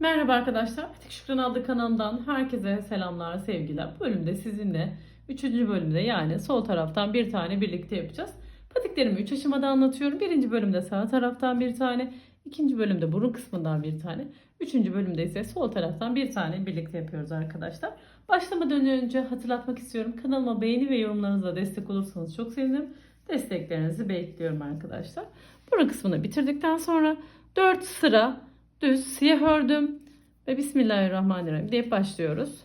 Merhaba arkadaşlar. Petek Şükran adlı kanalımdan herkese selamlar, sevgiler. Bu bölümde sizinle 3. bölümde yani sol taraftan bir tane birlikte yapacağız. Patiklerimi 3 aşamada anlatıyorum. Birinci bölümde sağ taraftan bir tane, ikinci bölümde burun kısmından bir tane, üçüncü bölümde ise sol taraftan bir tane birlikte yapıyoruz arkadaşlar. Başlamadan önce hatırlatmak istiyorum. Kanalıma beğeni ve yorumlarınızla destek olursanız çok sevinirim. Desteklerinizi bekliyorum arkadaşlar. Burun kısmını bitirdikten sonra 4 sıra düz siyah ördüm ve Bismillahirrahmanirrahim deyip başlıyoruz.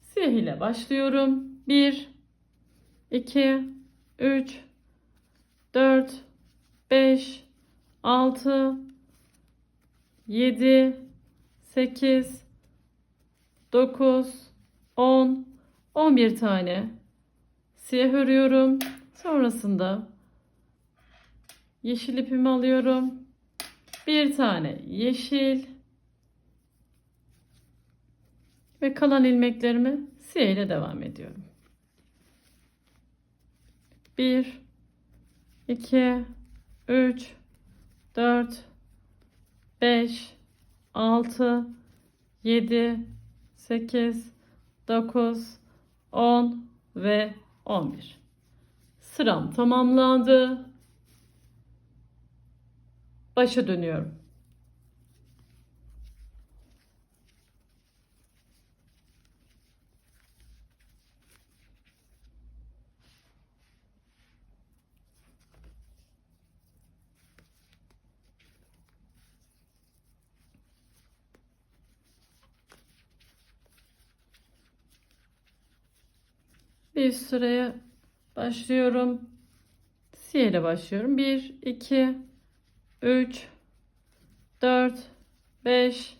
Siyah ile başlıyorum. 1 2 3 4 5 6 7 8 9 10 11 tane siyah örüyorum. Sonrasında Yeşil ipimi alıyorum. Bir tane yeşil. Ve kalan ilmeklerimi siyah ile devam ediyorum. 1 2 3 4 5 6 7 8 9 10 ve 11. Sıram tamamlandı başa dönüyorum. Bir sıraya başlıyorum. Siyah ile başlıyorum. 1 2 3 4 5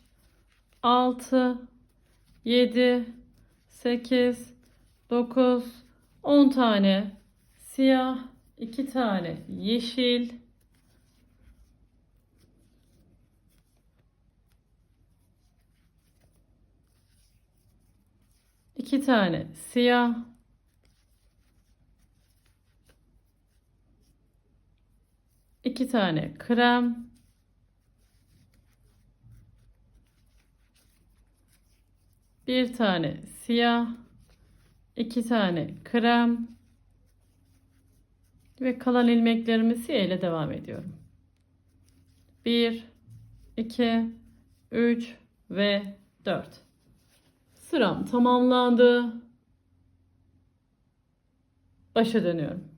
6 7 8 9 10 tane. Siyah 2 tane. Yeşil. İki tane. Siyah iki tane krem bir tane siyah, iki tane krem ve kalan ilmeklerimi siyah ile devam ediyorum. 1 2 3 ve 4. Sıram tamamlandı. Başa dönüyorum.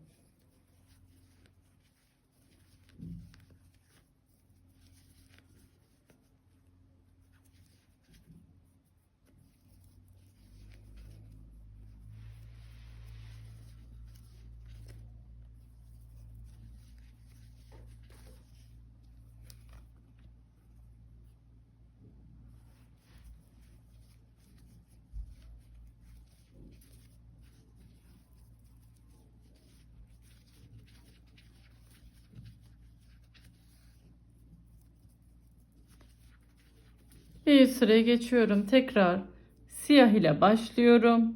Bir sıraya geçiyorum. Tekrar siyah ile başlıyorum.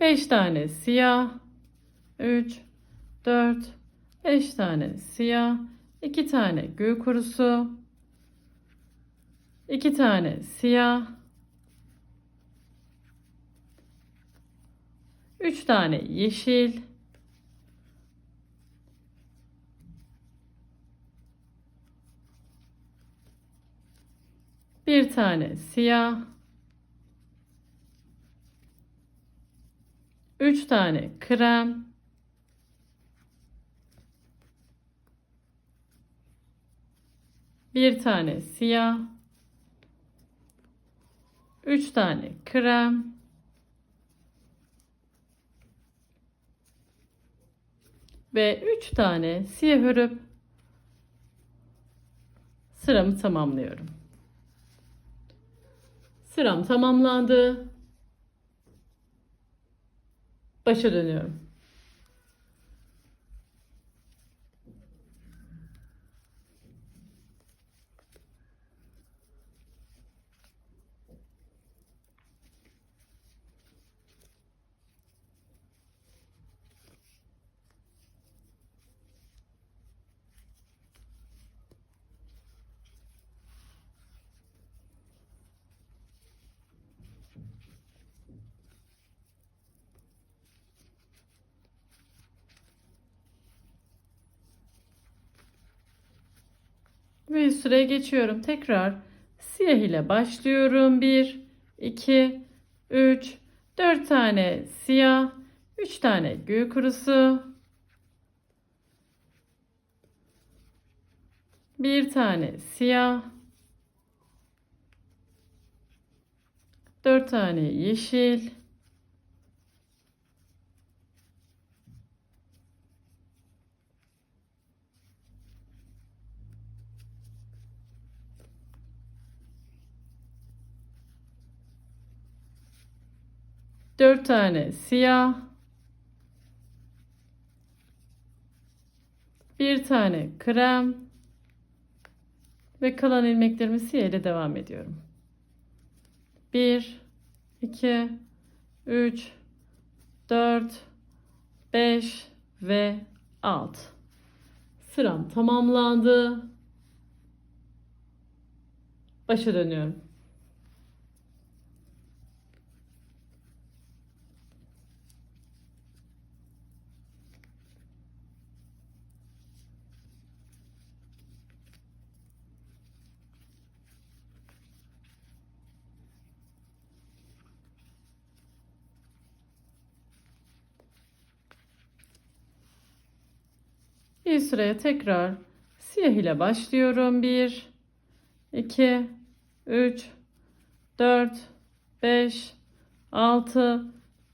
Beş tane siyah. Üç, dört, beş tane siyah. iki tane gül kurusu. iki tane siyah. Üç tane yeşil. Bir tane siyah. Üç tane krem. Bir tane siyah. Üç tane krem. Ve üç tane siyah örüp sıramı tamamlıyorum. Sıram tamamlandı. Başa dönüyorum. Ve sıraya geçiyorum. Tekrar siyah ile başlıyorum. 1, 2, 3, 4 tane siyah, 3 tane gül kurusu, bir tane siyah, 4 tane yeşil, Dört tane siyah. Bir tane krem. Ve kalan ilmeklerimi siyah ile devam ediyorum. Bir, iki, üç, dört, beş ve alt. Sıram tamamlandı. Başa dönüyorum. Bir sıraya tekrar siyah ile başlıyorum. 1, 2, 3, 4, 5, 6,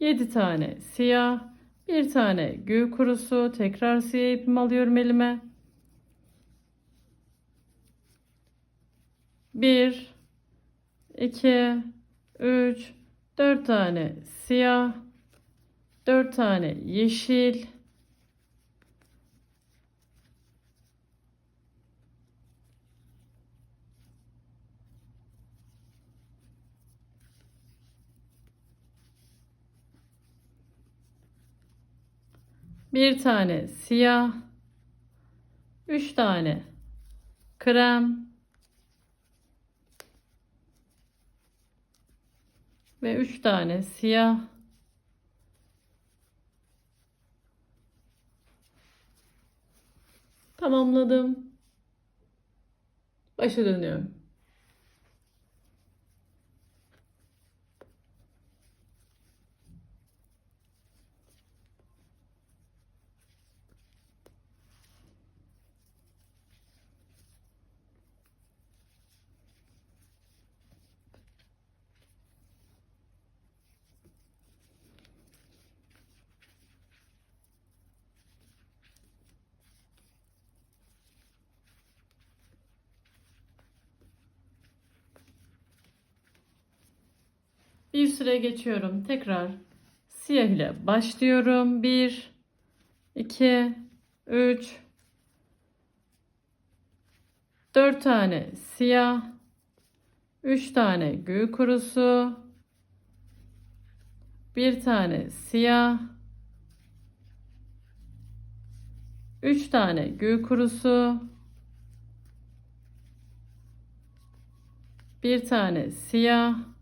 7 tane siyah, bir tane gül kurusu. Tekrar siyah ipimi alıyorum elime. 1, 2, 3, 4 tane siyah, 4 tane yeşil, bir tane siyah, üç tane krem ve üç tane siyah. Tamamladım. Başa dönüyorum. Bir süre geçiyorum. Tekrar siyah ile başlıyorum. 1 2 3 4 tane siyah. 3 tane gül kurusu. Bir tane siyah. 3 tane gül kurusu. Bir tane siyah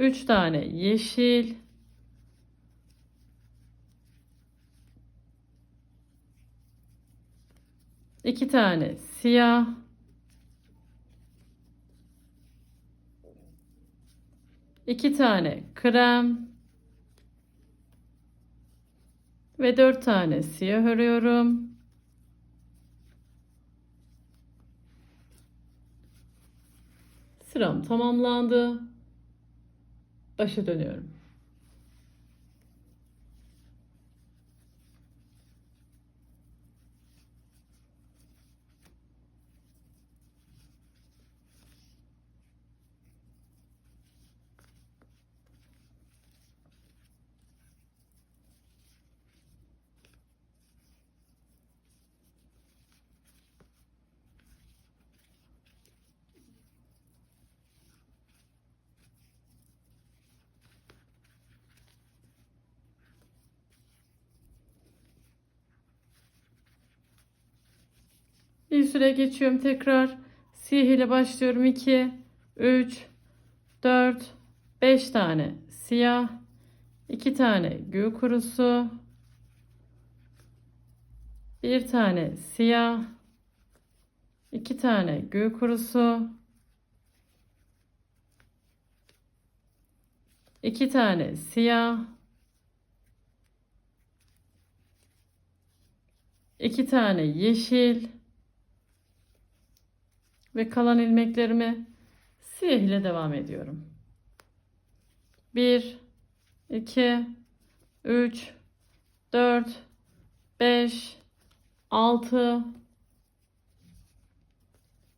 3 tane yeşil. İki tane siyah. İki tane krem. Ve dört tane siyah örüyorum. Sıram tamamlandı başa dönüyorum. Bir süre geçiyorum tekrar. Siyah ile başlıyorum. 2, 3, 4, 5 tane siyah. 2 tane gül kurusu. Bir tane siyah. iki tane gül kurusu. iki tane siyah. iki tane yeşil. Ve kalan ilmeklerimi siyah ile devam ediyorum. 1 2 3 4 5 6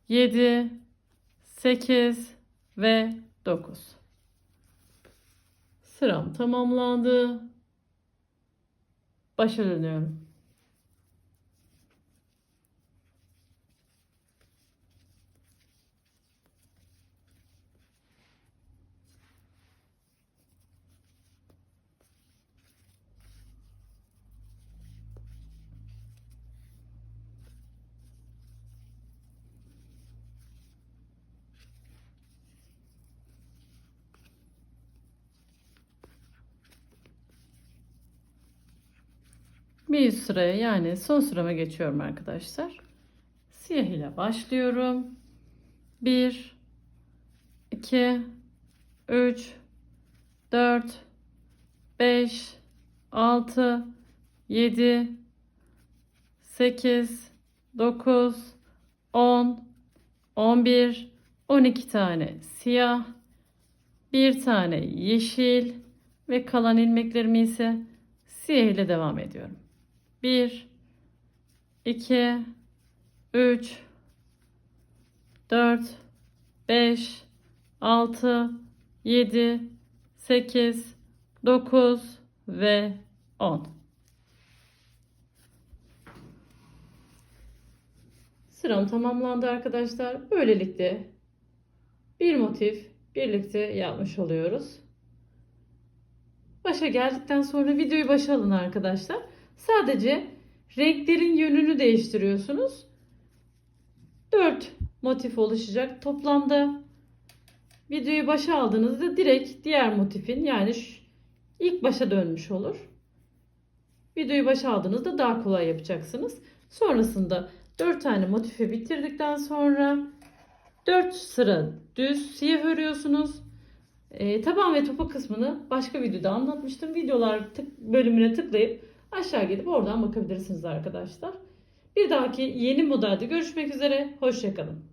7 8 ve 9 Sıram tamamlandı. Başa dönüyorum. Bir üst sıraya yani son sırama geçiyorum arkadaşlar. Siyah ile başlıyorum. 1 2 3 4 5 6 7 8 9 10 11 12 tane siyah bir tane yeşil ve kalan ilmeklerimi ise siyah ile devam ediyorum. 1 2 3 4 5 6 7 8 9 ve 10 Sıram tamamlandı arkadaşlar. Böylelikle bir motif birlikte yapmış oluyoruz. Başa geldikten sonra videoyu başa alın arkadaşlar. Sadece renklerin yönünü değiştiriyorsunuz. 4 motif oluşacak. Toplamda videoyu başa aldığınızda direkt diğer motifin yani ilk başa dönmüş olur. Videoyu başa aldığınızda daha kolay yapacaksınız. Sonrasında 4 tane motifi bitirdikten sonra 4 sıra düz siyah örüyorsunuz. E, taban ve topa kısmını başka videoda anlatmıştım. Videolar tık, bölümüne tıklayıp aşağı gelip oradan bakabilirsiniz arkadaşlar. Bir dahaki yeni modelde görüşmek üzere. Hoşçakalın.